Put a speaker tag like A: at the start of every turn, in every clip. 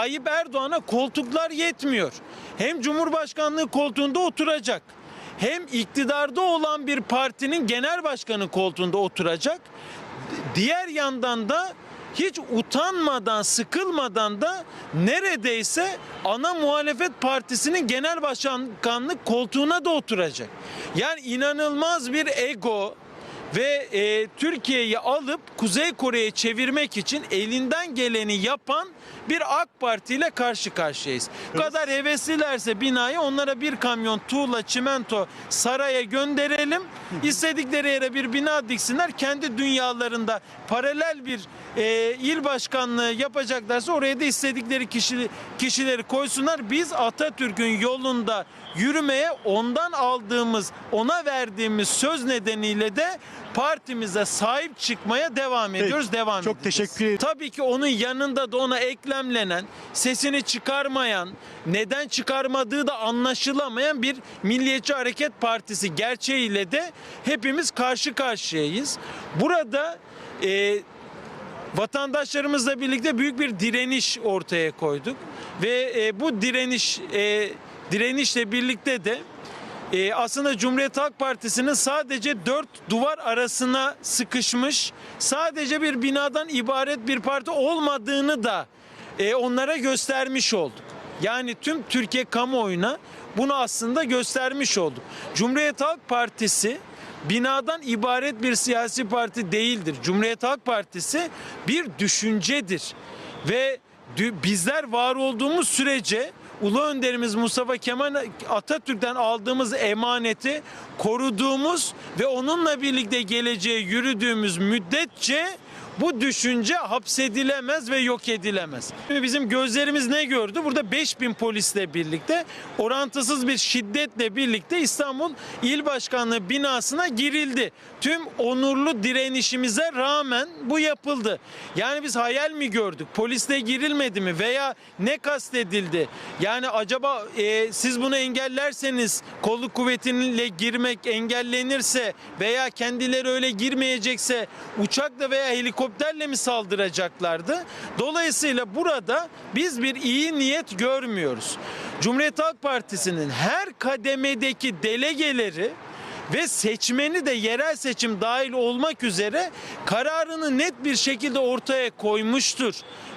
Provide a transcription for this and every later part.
A: Tayyip Erdoğan'a koltuklar yetmiyor. Hem Cumhurbaşkanlığı koltuğunda oturacak. Hem iktidarda olan bir partinin genel başkanı koltuğunda oturacak. Diğer yandan da hiç utanmadan, sıkılmadan da neredeyse ana muhalefet partisinin genel başkanlık koltuğuna da oturacak. Yani inanılmaz bir ego ve e, Türkiye'yi alıp Kuzey Kore'ye çevirmek için elinden geleni yapan bir AK Parti ile karşı karşıyayız. Bu kadar heveslilerse binayı onlara bir kamyon tuğla, çimento saraya gönderelim. İstedikleri yere bir bina diksinler. Kendi dünyalarında paralel bir e, il başkanlığı yapacaklarsa oraya da istedikleri kişi, kişileri koysunlar. Biz Atatürk'ün yolunda yürümeye ondan aldığımız, ona verdiğimiz söz nedeniyle de partimize sahip çıkmaya devam ediyoruz. Devam
B: çok
A: edeceğiz.
B: teşekkür ederim.
A: Tabii ki onun yanında da ona eklemlenen, sesini çıkarmayan, neden çıkarmadığı da anlaşılamayan bir Milliyetçi Hareket Partisi gerçeğiyle de hepimiz karşı karşıyayız. Burada e, vatandaşlarımızla birlikte büyük bir direniş ortaya koyduk ve e, bu direniş e, direnişle birlikte de e, aslında Cumhuriyet Halk Partisi'nin sadece dört duvar arasına sıkışmış sadece bir binadan ibaret bir parti olmadığını da e, onlara göstermiş olduk. Yani tüm Türkiye kamuoyuna bunu aslında göstermiş olduk. Cumhuriyet Halk Partisi binadan ibaret bir siyasi parti değildir. Cumhuriyet Halk Partisi bir düşüncedir. Ve bizler var olduğumuz sürece Ulu Önderimiz Mustafa Kemal Atatürk'ten aldığımız emaneti koruduğumuz ve onunla birlikte geleceğe yürüdüğümüz müddetçe bu düşünce hapsedilemez ve yok edilemez. Bizim gözlerimiz ne gördü? Burada 5000 polisle birlikte orantısız bir şiddetle birlikte İstanbul İl Başkanlığı binasına girildi. Tüm onurlu direnişimize rağmen bu yapıldı. Yani biz hayal mi gördük? Polisle girilmedi mi? Veya ne kastedildi? Yani acaba e, siz bunu engellerseniz kolluk kuvvetiyle girmek engellenirse veya kendileri öyle girmeyecekse uçakla veya helikopterle mi saldıracaklardı? Dolayısıyla burada biz bir iyi niyet görmüyoruz. Cumhuriyet Halk Partisi'nin her kademedeki delegeleri ve seçmeni de yerel seçim dahil olmak üzere kararını net bir şekilde ortaya koymuştur.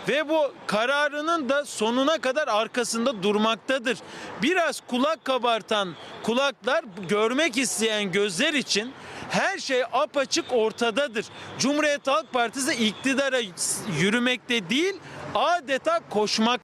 A: Ve bu kararının da sonuna kadar arkasında durmaktadır. Biraz kulak kabartan kulaklar görmek isteyen gözler için her şey apaçık ortadadır. Cumhuriyet Halk Partisi iktidara yürümekte değil adeta koşmak